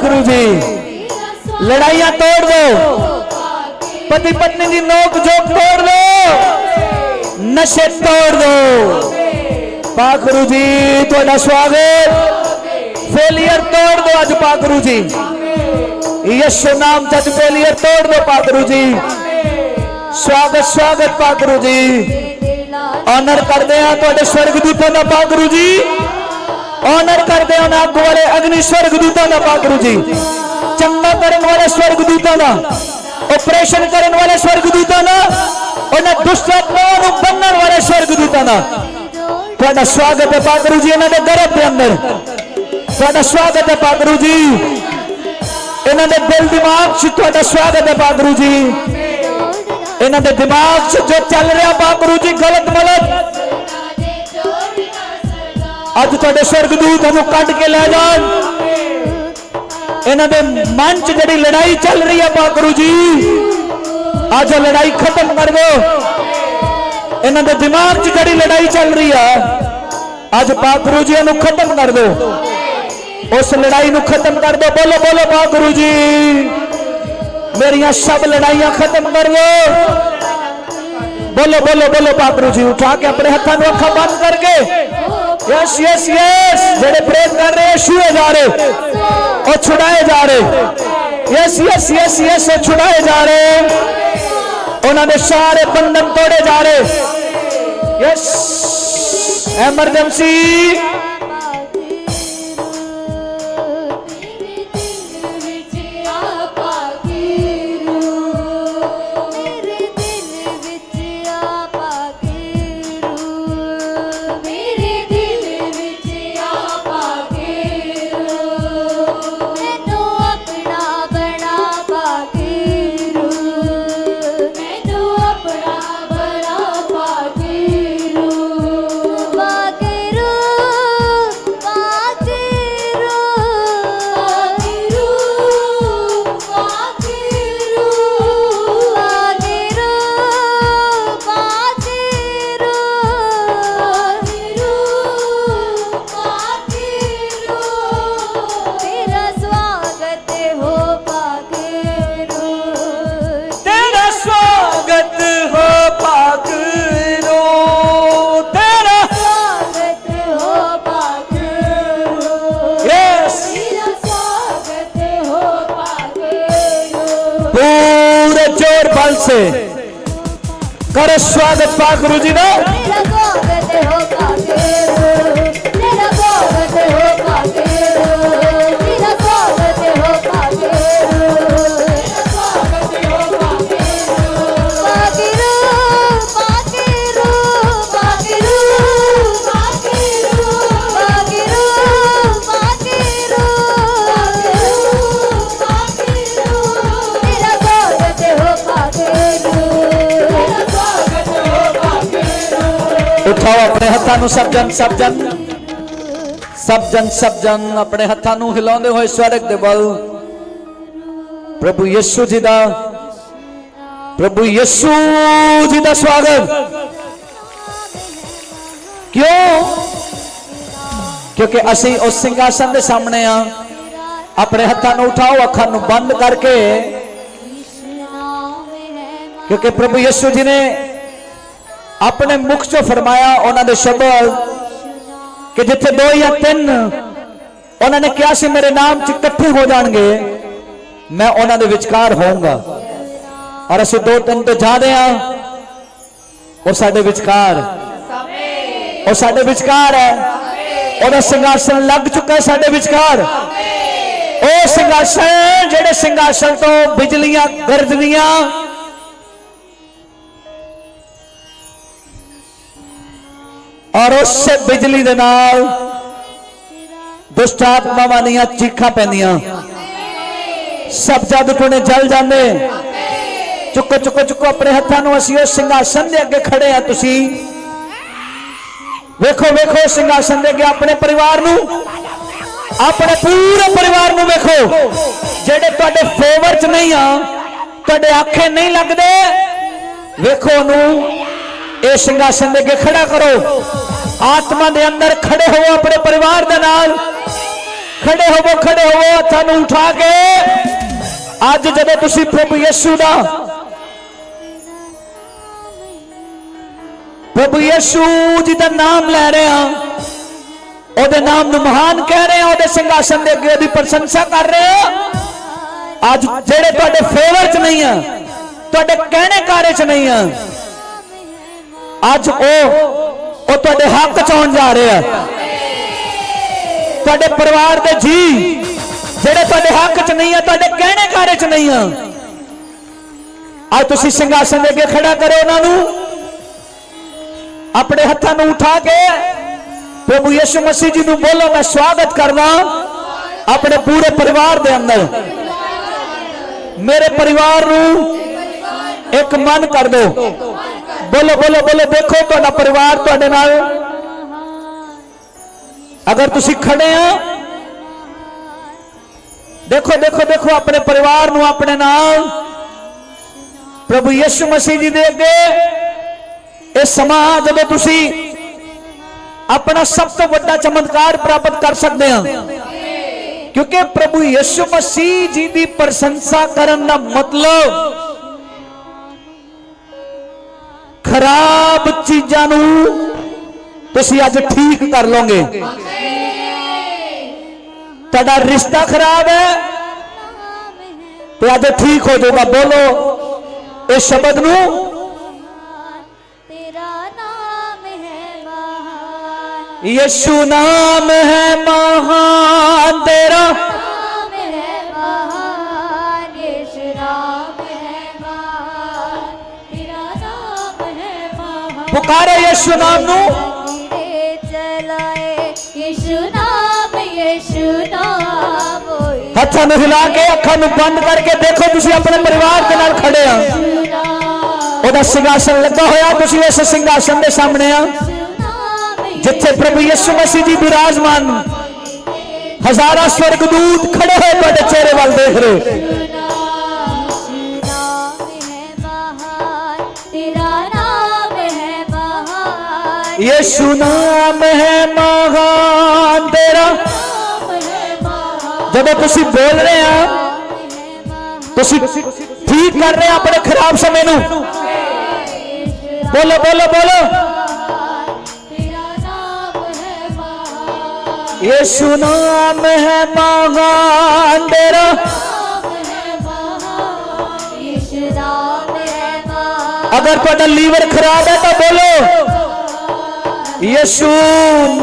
गुरु जी लड़ाइया तोड़ दो। पति पत्नी की नोक जोक तोड़ दो। नशे तोड़ दो। पाखरू जी थोड़ा स्वागत। फेलियर तोड़ दो अज पाखरू जी। यशो नाम चज फेलियर तोड़ दो पाखरू जी। स्वागत स्वागत पाखरू जी। ऑनर कर दे थोड़े स्वर्ग का पाखरू जी। ऑनर कर दे उन्हें आप बोले अग्नि स्वर्ग दूता ना पाकरु जी। चंगा करने वाले स्वर्ग दूता ना ऑपरेशन करने वाले स्वर्ग दूता ना और ना दुष्ट आत्माओं ने बनने वाले स्वर्ग दूता ना पहले स्वागत है पाकरु जी, इन्हें गर्भ के अंदर। पहले स्वागत है पाकरु जी। इन्हें दिल दिमाग चित्वा स्वागत है पाकरु जी। इन्हें दिमाग से जो चल रहा पाकरु जी, गलत मलत। ਅੱਜ ਤੁਹਾਡੇ ਸਵਰਗਦੂਤ ਉਹਨੂੰ ਕੱਢ ਕੇ ਲੈ ਜਾਣ ਇਹਨਾਂ ਦੇ ਮਨ 'ਚ ਜਿਹੜੀ ਲੜਾਈ ਚੱਲ ਰਹੀ ਹੈ ਬਾਬਰੂ ਜੀ ਅੱਜ ਉਹ ਲੜਾਈ ਖਤਮ ਕਰ ਦਿਓ ਇਹਨਾਂ ਦੇ ਦਿਮਾਗ 'ਚ ਜਿਹੜੀ ਲੜਾਈ ਚੱਲ ਰਹੀ ਹੈ ਅੱਜ ਬਾਬਰੂ ਜੀ ਇਹਨੂੰ ਖਤਮ ਕਰ ਦਿਓ ਉਸ ਲੜਾਈ ਨੂੰ ਖਤਮ ਕਰ ਦਿਓ ਬੋਲੋ ਬੋਲੋ ਬਾਬਰੂ ਜੀ मेरिया सब लड़ाइयां खत्म कर दो बोलो बोलो बोलो पापरू जी उठा के अपने हाथों में अखा बंद करके ਯੈਸ ਯੈਸ ਯੈਸ ਜਿਹੜੇ ਪ੍ਰੇਮ ਕਰ ਰਹੇ ਛੁਏ ਜਾ ਰਹੇ ਉਹ ਛੁਡਾਏ ਜਾ ਰਹੇ ਯੈਸ ਯੈਸ ਯੈਸ ਯੈਸ ਉਹ ਛੁਡਾਏ ਜਾ ਰਹੇ ਉਹਨਾਂ ਦੇ ਸਾਰੇ ਬੰਧਨ ਤੋੜੇ ਜਾ ਰਹੇ ਯੈਸ ਐਮਰਜੈਂਸੀ પડશે કરો સ્વાગત પાક રુજીનો ਹੱਥਾਂ ਨੂੰ ਸਭ ਜਨ ਸਭ ਜਨ ਸਭ ਜਨ ਸਭ ਜਨ ਆਪਣੇ ਹੱਥਾਂ ਨੂੰ ਹਿਲਾਉਂਦੇ ਹੋਏ ਸਵਰਗ ਦੇ ਵੱਲ ਪ੍ਰਭੂ ਯਿਸੂ ਜੀ ਦਾ ਪ੍ਰਭੂ ਯਿਸੂ ਜੀ ਦਾ ਸਵਾਗਤ ਕਿਉਂ ਕਿਉਂਕਿ ਅਸੀਂ ਉਸ ਸਿੰਘਾਸਨ ਦੇ ਸਾਹਮਣੇ ਆ ਆਪਣੇ ਹੱਥਾਂ ਨੂੰ ਉਠਾਓ ਅੱਖਾਂ ਨੂੰ ਬੰਦ ਕਰਕੇ ਕਿਉਂਕਿ ਪ੍ਰਭੂ ਯਿਸੂ ਜੀ ਨੇ अपने मुख चो फरमाया, उन्होंने शब्द कि जिथे दो या तीन, उन्होंने कहा कि मेरे नाम च इकट्ठे हो जाएँगे मैं उन्होंने विचकार होऊँगा। और असं दो तीन तो जा रहे हैं, और साढ़े विचकार। और साढ़े विचकार है। और संघर्षण लग चुका है साढ़े विचकार। ਉਹ जेडे ਜਿਹੜੇ तो बिजलियाँ ਬਿਜਲੀਆਂ ਔਰ ਉਸ ਬਿਜਲੀ ਦੇ ਨਾਲ ਦੁਸ਼ਟ ਆਤਮਾਵਾਂ ਦੀਆਂ ਚੀਖਾਂ ਪੈਂਦੀਆਂ। ਸਭ ਜਦ ਟੁਣੇ ਜਲ ਜਾਂਦੇ। ਚੁੱਕੋ ਚੁੱਕੋ ਚੁੱਕੋ ਆਪਣੇ ਹੱਥਾਂ ਨੂੰ ਅਸੀਂ ਉਸ ਸਿੰਘਾਸਨ ਦੇ ਅੱਗੇ ਖੜੇ ਆ ਤੁਸੀਂ। ਵੇਖੋ ਵੇਖੋ ਸਿੰਘਾਸਨ ਦੇ ਅੱਗੇ ਆਪਣੇ ਪਰਿਵਾਰ ਨੂੰ, ਆਪਣੇ ਪੂਰੇ ਪਰਿਵਾਰ ਨੂੰ ਵੇਖੋ। ਜਿਹੜੇ ਤੁਹਾਡੇ ਫੇਵਰ ਚ ਨਹੀਂ ਆ, ਤੁਹਾਡੇ ਆਖੇ ਨਹੀਂ ਲੱਗਦੇ, ਵੇਖੋ ਉਹਨੂੰ। ਇਹ ਸਿੰਘਾਸਨ ਦੇ ਅੱਗੇ ਖੜਾ ਕਰੋ। ਆਤਮਾ ਦੇ ਅੰਦਰ ਖੜੇ ਹੋਵੋ ਆਪਣੇ ਪਰਿਵਾਰ ਦੇ ਨਾਲ। ਖੜੇ ਹੋਵੋ ਖੜੇ ਹੋਵੋ, ਹੱਥਾਂ ਨੂੰ ਉਠਾ ਕੇ। ਅੱਜ ਜਦੋਂ ਤੁਸੀਂ ਪ੍ਰਭੂ ਯਿਸੂ ਦਾ ਪ੍ਰਭੂ ਯਿਸੂ ਜੀ ਦਾ ਨਾਮ ਲੈ ਰਹੇ ਹਾਂ। ਉਹਦੇ ਨਾਮ ਨੂੰ ਮਹਾਨ ਕਹਿ ਰਹੇ ਹਾਂ। ਉਹਦੇ ਸਿੰਘਾਸਨ ਦੇ ਅੱਗੇ ਉਹਦੀ ਪ੍ਰਸ਼ੰਸਾ ਕਰ ਰਹੇ ਆ ਅੱਜ ਜਿਹੜੇ ਤੁਹਾਡੇ ਫੇਵਰ ਚ ਨਹੀਂ ਆ, ਤੁਹਾਡੇ ਕਹਿਣੇ ਕਾਰੇ ਚ ਨਹੀਂ ਆ ਅੱਜ ਉਹ ਉਹ ਤੁਹਾਡੇ ਹੱਕ ਚ ਆਉਣ ਜਾ ਰਿਹਾ। ਤੁਹਾਡੇ ਪਰਿਵਾਰ ਦੇ ਜੀ ਜਿਹੜੇ ਤੁਹਾਡੇ ਹੱਕ ਚ ਨਹੀਂ ਆ, ਤੁਹਾਡੇ ਕਹਿਣੇ ਕਾਰੇ ਚ ਨਹੀਂ ਆ? ਅੱਜ ਤੁਸੀਂ ਸਿੰਘਾਸਨ ਦੇ ਅੱਗੇ ਖੜਾ ਕਰੋ ਉਹਨਾਂ ਨੂੰ। ਆਪਣੇ ਹੱਥਾਂ ਨੂੰ ਉਠਾ ਕੇ ਪ੍ਰਭੂ ਯਿਸੂ ਮਸੀਹ ਜੀ ਨੂੰ ਬੋਲੋ, ਮੈਂ ਸਵਾਗਤ ਕਰਦਾ ਆਪਣੇ ਪੂਰੇ ਪਰਿਵਾਰ ਦੇ ਅੰਦਰ। ਮੇਰੇ ਪਰਿਵਾਰ ਨੂੰ ਇੱਕ ਮਨ ਕਰ ਦਿਓ। ਬੋਲੋ ਬੋਲੋ ਬੋਲੋ ਦੇਖੋ ਤੁਹਾਡਾ ਪਰਿਵਾਰ ਤੁਹਾਡੇ ਨਾਲ ਅਗਰ ਤੁਸੀਂ ਖੜੇ ਆ ਦੇਖੋ ਦੇਖੋ ਦੇਖੋ ਆਪਣੇ ਪਰਿਵਾਰ ਨੂੰ ਆਪਣੇ ਨਾਲ ਪ੍ਰਭੂ ਯਿਸੂ ਮਸੀਹ ਜੀ ਦੇ ਅੱਗੇ ਇਹ ਸਮਾਂ ਜਦੋਂ ਤੁਸੀਂ ਆਪਣਾ ਸਭ ਤੋਂ ਵੱਡਾ ਚਮਤਕਾਰ ਪ੍ਰਾਪਤ ਕਰ ਸਕਦੇ ਆ ਕਿਉਂਕਿ ਪ੍ਰਭੂ ਯਿਸੂ ਮਸੀਹ ਜੀ ਦੀ ਪ੍ਰਸ਼ੰਸਾ ਕਰਨ ਦਾ ਮਤਲਬ खराब चीजा अज ठीक कर लो गे रिश्ता खराब है तो अब ठीक हो जाएगा बोलो इस शब्द न यशु नाम है महान तेरा पुकारे यीशु नाम ਨੂੰ धीरे चलाए यीशु नाम यीशु नाम ओ ਹੱਥਾਂ ਨੂੰ ਹਿਲਾ ਕੇ ਅੱਖਾਂ ਨੂੰ ਬੰਦ ਕਰਕੇ ਦੇਖੋ ਤੁਸੀਂ ਆਪਣੇ ਪਰਿਵਾਰ ਦੇ ਨਾਲ ਖੜੇ ਆ यीशु नाम ਉਹਦਾ ਸਿੰਘਾਸਨ ਲੱਗਾ ਹੋਇਆ ਤੁਸੀਂ ਇਸ ਸਿੰਘਾਸਨ ਦੇ ਸਾਹਮਣੇ ਆ यीशु नाम ਜਿੱਥੇ ਪ੍ਰਭੂ ਯਿਸੂ ਮਸੀਹ ਜੀ ਬਿਰਾਜਮਾਨ ਹਜ਼ਾਰਾਂ ਸਵਰਗਦੂਤ ਖੜੇ ਹੋਏ ਤੁਹਾਡੇ ਚਿਹਰੇ ਵੱਲ ਦੇਖ ਰਹੇ यीशु नाम है महान तेरा नाम है महान ਯੀਸ਼ੂ ਨਾਮ ਹੈ ਮਹਾਨ ਤੇਰਾ नाम है महान ਜਦੋਂ ਤੁਸੀਂ ਬੋਲ ਰਹੇ ਆ नाम है महान ਤੁਸੀਂ ਠੀਕ ਕਰ ਰਹੇ ਆ ਆਪਣੇ ਖਰਾਬ ਸਮੇਂ ਨੂੰ ਬੋਲੋ ਬੋਲੋ ਬੋਲੋ तेरा नाम है महान ਯੀਸ਼ੂ ਨਾਮ ਹੈ ਮਹਾਨ ਤੇਰਾ नाम है महान यीशु नाम है महान ਅਗਰ ਤੁਹਾਡਾ ਲੀਵਰ ਖਰਾਬ ਹੈ ਤਾਂ ਬੋਲੋ ਯੀਸ਼ੂ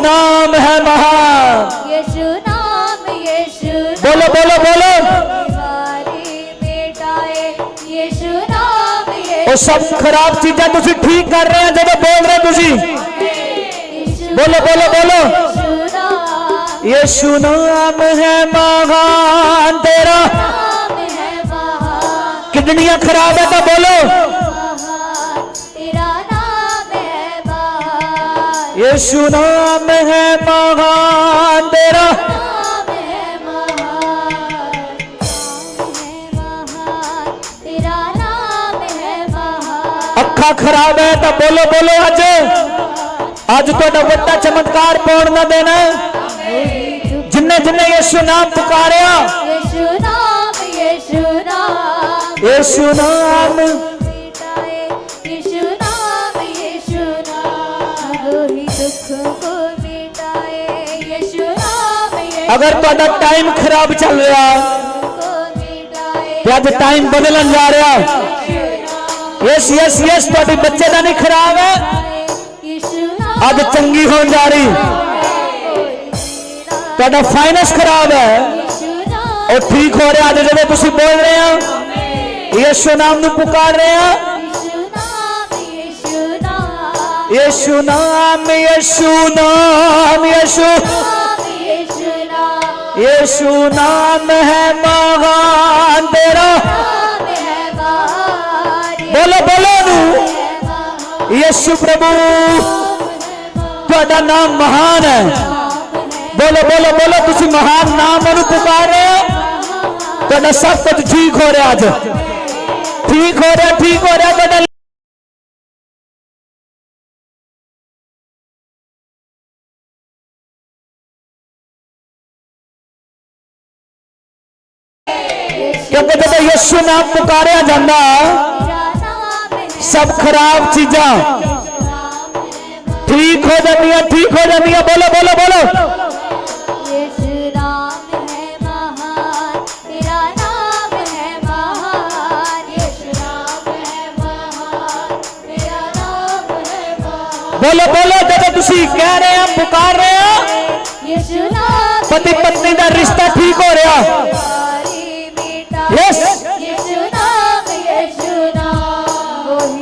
ਨਾਮ ਹੈ ਮਹਾਨ यीशु नाम यीशु ਬੋਲੋ ਬੋਲੋ ਬੋਲੋ बीमारी मिटाए यीशु नाम ਉਹ यीशु ਸਭ ਖਰਾਬ ਚੀਜ਼ਾਂ ਤੁਸੀਂ ਠੀਕ ਕਰ ਰਹੇ ਆ ਜਦੋਂ ਬੋਲ ਰਹੇ ਤੁਸੀਂ यीशु ਬੋਲੋ ਬੋਲੋ ਬੋਲੋ यीशु नाम ਯੀਸ਼ੂ ਨਾਮ ਹੈ ਮਹਾਨ ਤੇਰਾ नाम है महान ਕਿਡਨੀਆਂ ਖਰਾਬ ਹੈ ਤਾਂ ਬੋਲੋ यीशु नाम है महान तेरा। अखा खराब है तो बोलो बोलो अज अज थोड़ा बड़ा चमत्कार पौन ना देना। जिन्हें जिन्हें यीशु नाम पुकारिया यीशु नाम यीशु नाम। यीशु नाम। रोही दुख को मिटाए यीशु नाम यीशु ਅਗਰ ਤੁਹਾਡਾ ਟਾਈਮ ਖਰਾਬ ਚੱਲ ਰਿਹਾ को मिटाए ਤੇ ਅੱਜ ਟਾਈਮ ਬਦਲਣ ਜਾ ਰਿਹਾ ਯੈਸ ਯੈਸ ਯੈਸ ਤੁਹਾਡੇ ਬੱਚੇ ਦਾ ਨਹੀਂ ਖਰਾਬ ਹੈ यीशु नाम ਅੱਜ ਚੰਗੀ ਹੋਣ ਜਾ ਰਹੀ ਤੁਹਾਡਾ ਫਾਈਨੈਂਸ ਖਰਾਬ ਹੈ यीशु नाम ਉਹ ਠੀਕ ਹੋ ਰਿਹਾ ਅੱਜ ਜਦੋਂ ਤੁਸੀਂ ਬੋਲ ਰਹੇ ਆ ਯੀਸ਼ੂ ਨਾਮ ਨੂੰ ਪੁਕਾਰ ਰਹੇ ਆ यशु नाम यशु नाम, यशु। यशु नाम है महान तेरा। बोलो बोलो नू। यशु प्रभु थोड़ा नाम महान है। बोलो बोलो बोलो तुम महान नाम और पुकारे तो सब कुछ ठीक हो रहा अज ठीक हो रहा ठीक हो रहा ਯਿਸੂ ਨਾਮ ਪੁਕਾਰਿਆ ਜਾਂਦਾ तेरा नाम है ਸਭ ਖਰਾਬ ਚੀਜ਼ਾਂ यीशु नाम है ਠੀਕ ਹੋ ਜਾਂਦੀਆਂ ਠੀਕ ਹੋ ਜਾਂਦੀਆਂ ਬੋਲੋ ਬੋਲੋ ਬੋਲੋ यीशु नाम है महान तेरा नाम है महान यीशु नाम है महान तेरा नाम है महान ਬੋਲੋ ਬੋਲੋ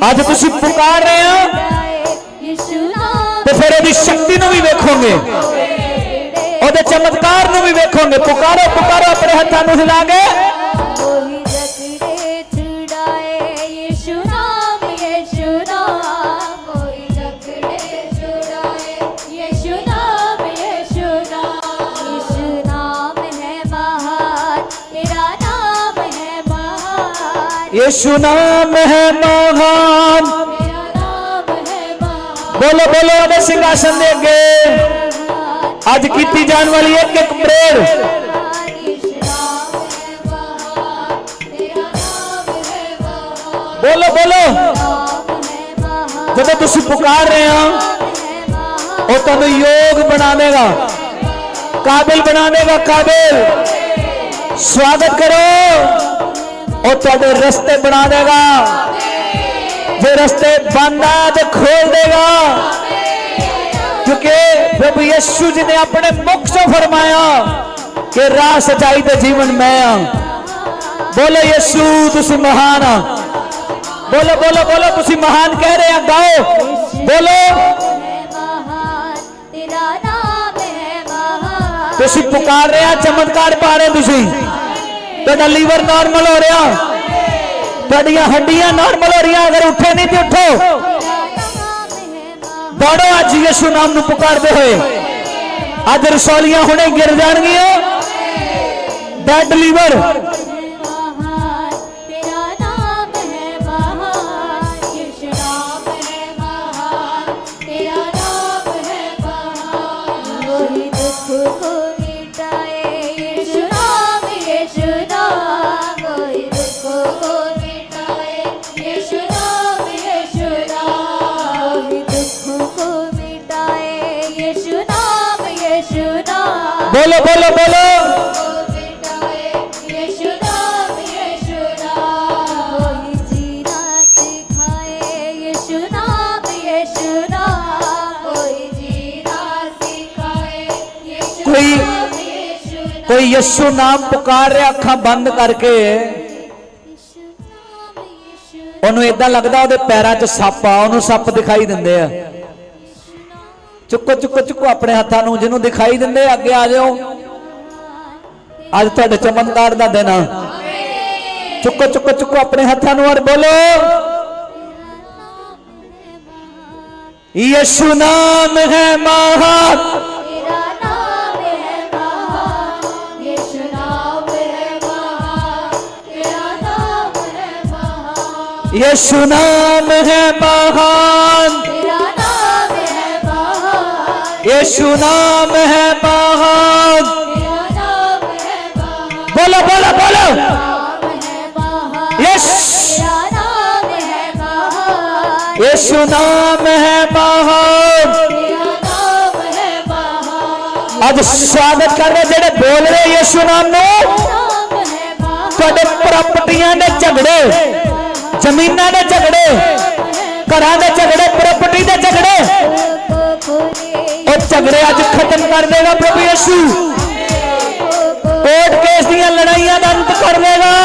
ਅੱਜ ਤੁਸੀਂ ਪੁਕਾਰ ਰਹੇ ਆ ਤੇ ਫਿਰ ਉਹਦੀ ਸ਼ਕਤੀ ਨੂੰ ਵੀ ਵੇਖੋਗੇ। ਉਹਦੇ ਚਮਤਕਾਰ ਨੂੰ ਵੀ ਵੇਖੋਗੇ। ਪੁਕਾਰੋ ਪੁਕਾਰੋ, ਆਪਣੇ ਹੱਥਾਂ ਨੂੰ ਹਿਲਾ ਕੇ यीशु नाम है महान। बोलो बोलो, हमें सिंहासन देंगे। आज की जान वाली एक एक प्रेर। बोलो बोलो। जब तुम पुकार रहे हो, और तुम योग बना देगा काबिल बना देगा काबिल। स्वागत करो। ਉਹ ਤੁਹਾਡੇ ਰਸਤੇ ਬਣਾ ਦੇਗਾ। ਜੇ ਰਸਤੇ ਬੰਦਾ ਤੇ ਖੋਲ ਦੇਗਾ। ਕਿਉਂਕਿ ਪ੍ਰਭੂ ਯਿਸੂ ਜੀ ਨੇ ਆਪਣੇ ਮੁਖ ਤੋਂ ਫਰਮਾਇਆ ਕਿ ਰਾਹ ਸਚਾਈ ਤੇ ਜੀਵਨ ਮੈਂ ਆ। ਬੋਲੋ ਯਿਸੂ, ਤੁਸੀਂ ਮਹਾਨ ਆ। ਬੋਲੋ ਬੋਲੋ ਬੋਲੋ, ਤੁਸੀਂ ਮਹਾਨ ਕਹਿ ਰਹੇ ਆ, ਗਾਓ। ਬੋਲੋ। ਤੁਸੀਂ ਪੁਕਾਰ ਰਹੇ ਆ, ਚਮਤਕਾਰ ਪਾ ਰਹੇ ਤੁਸੀਂ। ਤੁਹਾਡਾ ਲੀਵਰ ਨਾਰਮਲ ਹੋ ਰਿਹਾ। ਤੁਹਾਡੀਆਂ ਹੱਡੀਆਂ ਨਾਰਮਲ ਹੋ ਰਹੀਆਂ, ਅਗਰ ਉੱਠੇ ਨਹੀਂ ਤੇ ਉੱਠੋ। ਦੌੜੋ, ਅੱਜ ਯਿਸੂ ਨਾਮ ਨੂੰ ਪੁਕਾਰਦੇ ਹੋਏ। ਅੱਜ ਰਸੌਲੀਆਂ ਹੁਣੇ ਗਿਰ ਜਾਣਗੀਆਂ। Dead liver. બોલો બોલો બોલો ਕੋਈ ਕੋਈ ਯਿਸੂ ਨਾਮ ਪੁਕਾਰ ਰਿਹਾ ਅੱਖਾਂ ਬੰਦ ਕਰਕੇ? ਉਹਨੂੰ ਇਦਾਂ ਲੱਗਦਾ ਉਹਦੇ ਪੈਰਾਂ 'ਚ ਸੱਪ ਆ, ਉਹਨੂੰ ਸੱਪ ਦਿਖਾਈ ਦਿੰਦੇ ਆ। ਚੁੱਕੋ ਚੁੱਕੋ ਚੁੱਕੋ ਆਪਣੇ ਹੱਥਾਂ ਨੂੰ ਜਿਹਨੂੰ ਦਿਖਾਈ ਦਿੰਦੇ ਅੱਗੇ ਆ ਜਾਓ ਅੱਜ ਤੁਹਾਡੇ ਚਮਤਕਾਰ ਦਾ ਦਿਨ ਆ ਚੁੱਕੋ ਚੁੱਕੋ ਚੁੱਕੋ ਆਪਣੇ ਹੱਥਾਂ ਨੂੰ ਔਰ ਬੋਲੋ ਯਿਸੂ ਨਾਮ ਹੈ ਮਹਾਨ तेरा नाम है महान यीशु नाम है महान महान ਯਿਸੂ ਨਾਮ ਹੈ ਮਹਾਨ तेरा नाम है महान ਬੋਲੋ ਬੋਲੋ ਬੋਲੋ नाम है महान ਯਿਸ तेरा नाम है महान ਯਿਸੂ ਨਾਮ ਹੈ ਮਹਾਨ तेरा नाम है महान ਅੱਜ ਸਵਾਗਤ ਕਰਦੇ ਜਿਹੜੇ ਬੋਲ ਰਹੇ ਯਿਸੂ ਨਾਮ ਨੂੰ नाम है महान ਤੁਹਾਡੇ ਪ੍ਰਾਪਰਟੀਆਂ ਦੇ ਝਗੜੇ ਜ਼ਮੀਨਾਂ ਦੇ ਝਗੜੇ ਘਰਾਂ ਦੇ ਝਗੜੇ ਪ੍ਰਾਪਰਟੀ ਦੇ ਝਗੜੇ को खुले ਉਹ ਝਗੜੇ ਅੱਜ ਖਤਮ ਕਰ ਦੇਗਾ ਪ੍ਰਭੂ ਯਿਸੂ। ਕੋਰਟ ਕੇਸ ਦੀਆਂ ਲੜਾਈਆਂ ਦਾ ਅੰਤ ਕਰ ਦੇਗਾ।